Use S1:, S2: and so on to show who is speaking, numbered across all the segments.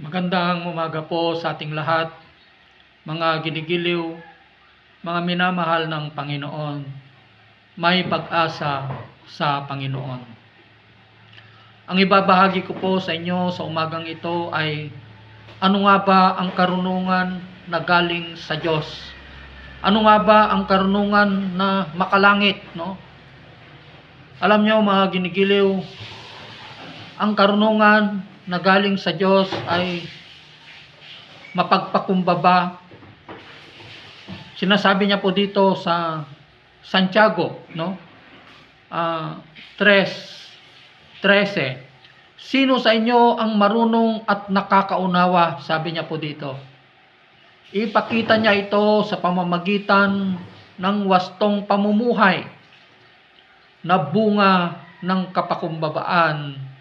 S1: Magandang umaga po sa ating lahat, mga ginigiliw, mga minamahal ng Panginoon. May pag-asa sa Panginoon. Ang ibabahagi ko po sa inyo sa umagang ito ay ano nga ba ang karunungan na galing sa Diyos? Ano nga ba ang karunungan na makalangit, no? Alam nyo mga ginigiliw, ang karunungan na galing sa Diyos ay mapagpakumbaba. Sinasabi niya po dito sa Santiago, no? Ah, 3, 13. Sino sa inyo ang marunong at nakakaunawa? Sabi niya po dito. Ipakita niya ito sa pamamagitan ng wastong pamumuhay na bunga ng kapakumbabaan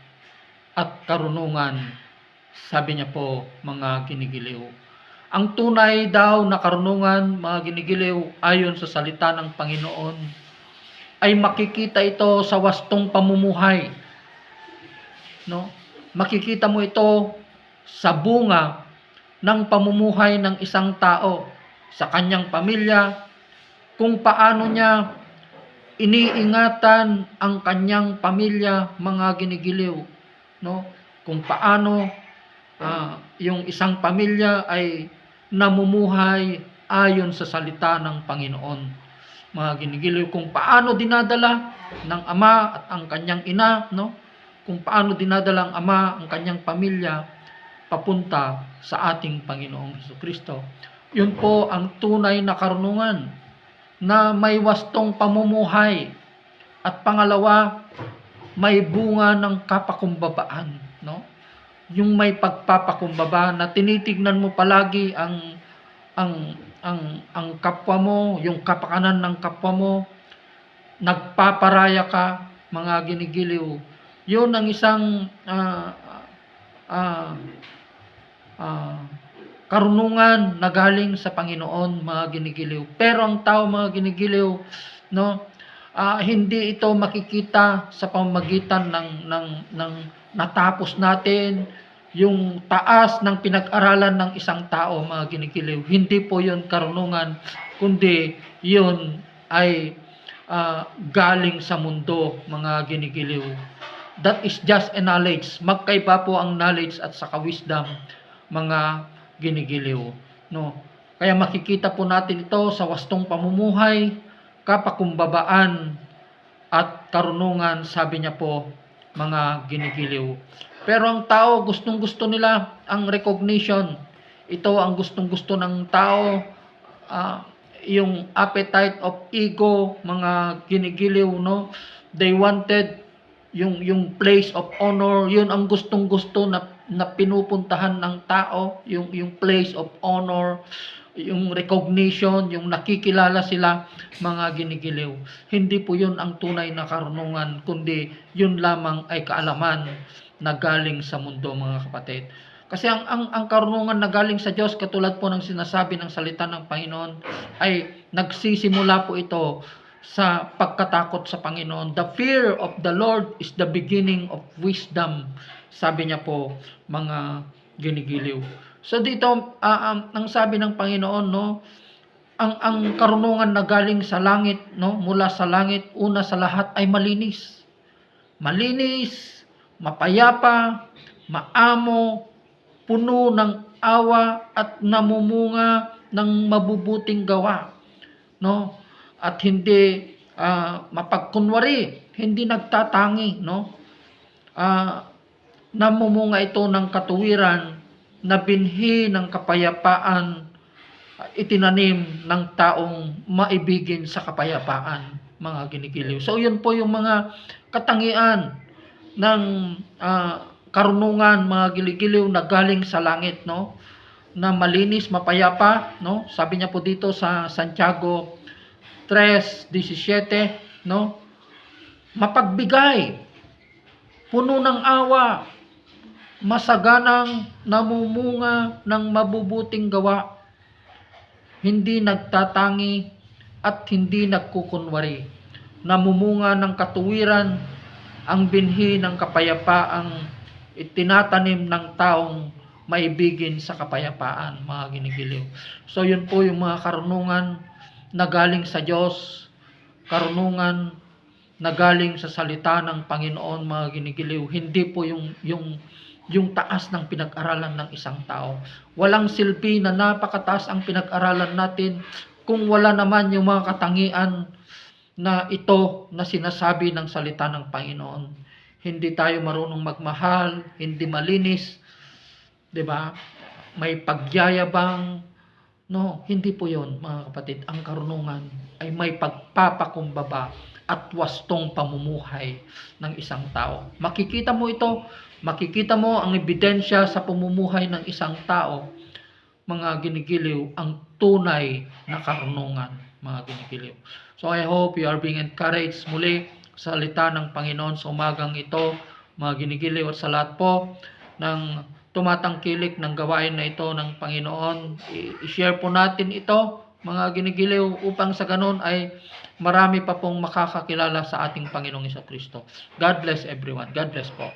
S1: at karunungan. Sabi niya po, mga ginigiliw. Ang tunay daw na karunungan, mga ginigiliw, ayon sa salita ng Panginoon, ay makikita ito sa wastong pamumuhay. No? Makikita mo ito sa bunga ng pamumuhay ng isang tao sa kanyang pamilya, kung paano niya iniingatan ang kanyang pamilya, mga ginigiliw, no? Kung paano ah, yung isang pamilya ay namumuhay ayon sa salita ng Panginoon. Mga ginigiliw, kung paano dinadala ng ama at ang kanyang ina, no? Kung paano dinadala ang ama ang kanyang pamilya papunta sa ating Panginoong Hesus Kristo. Yun po ang tunay na karunungan na may wastong pamumuhay. At pangalawa, may bunga ng kapakumbabaan, no? Yung may pagpapakumbaba na tinitignan mo palagi ang ang ang ang kapwa mo, yung kapakanan ng kapwa mo, nagpaparaya ka, mga ginigiliw. Yun ang isang ah ah ah, karunungan na galing sa Panginoon, mga ginigiliw. Pero ang tao, mga ginigiliw, no, ah, hindi ito makikita sa pamamagitan ng, ng, ng natapos natin, yung taas ng pinag-aralan ng isang tao, mga ginigiliw. Hindi po yun karunungan, kundi yun ay ah, galing sa mundo, mga ginigiliw. That is just a knowledge. Magkaiba po ang knowledge at saka wisdom, mga ginigiliw. No? Kaya makikita po natin ito sa wastong pamumuhay, kapakumbabaan, at karunungan, sabi niya po, mga ginigiliw. Pero ang tao, gustong gusto nila ang recognition. Ito ang gustong gusto ng tao, ah, yung appetite of ego, mga ginigiliw, no? They wanted yung yung place of honor, yun ang gustong-gusto na na pinupuntahan ng tao, yung yung place of honor, yung recognition, yung nakikilala sila mga ginigiliw. Hindi po yun ang tunay na karunungan, kundi yun lamang ay kaalaman na galing sa mundo mga kapatid. Kasi ang, ang, ang karunungan na galing sa Diyos, katulad po ng sinasabi ng salita ng Panginoon, ay nagsisimula po ito sa pagkatakot sa Panginoon. The fear of the Lord is the beginning of wisdom. Sabi niya po, mga ginigiliw. So dito, ah, um, ang sabi ng Panginoon, no, ang ang karunungan na galing sa langit, no, mula sa langit, una sa lahat ay malinis. Malinis, mapayapa, maamo, puno ng awa at namumunga ng mabubuting gawa. No? At hindi ah, mapagkunwari, hindi nagtatangi, no? Ah, namumunga ito ng katuwiran na binhi ng kapayapaan itinanim ng taong maibigin sa kapayapaan mga ginigiliw. So yun po yung mga katangian ng ah, karunungan mga giligiliw na galing sa langit no? Na malinis mapayapa no? Sabi niya po dito sa Santiago 3:17 no? Mapagbigay puno ng awa masaganang namumunga ng mabubuting gawa hindi nagtatangi at hindi nagkukunwari namumunga ng katuwiran ang binhi ng kapayapaang itinatanim ng taong maibigin sa kapayapaan, mga ginigiliw. So yun po yung mga karunungan na galing sa Diyos, karunungan na galing sa salita ng Panginoon, mga ginigiliw. Hindi po yung yung yung taas ng pinag-aralan ng isang tao. Walang silbi na napakataas ang pinag-aralan natin kung wala naman yung mga katangian na ito na sinasabi ng salita ng Panginoon. Hindi tayo marunong magmahal, hindi malinis, 'di ba? May pagyayabang. No, hindi po 'yon, mga kapatid. Ang karunungan ay may pagpapakumbaba at wastong pamumuhay ng isang tao. Makikita mo ito, makikita mo ang ebidensya sa pamumuhay ng isang tao, mga ginigiliw, ang tunay na karunungan, mga ginigiliw. So I hope you are being encouraged muli sa salita ng Panginoon sa umagang ito, mga ginigiliw at sa lahat po ng tumatangkilik ng gawain na ito ng Panginoon. I-share po natin ito, mga ginigiliw, upang sa ganun ay marami pa pong makakakilala sa ating Panginoong Iso Kristo. God bless everyone. God bless po.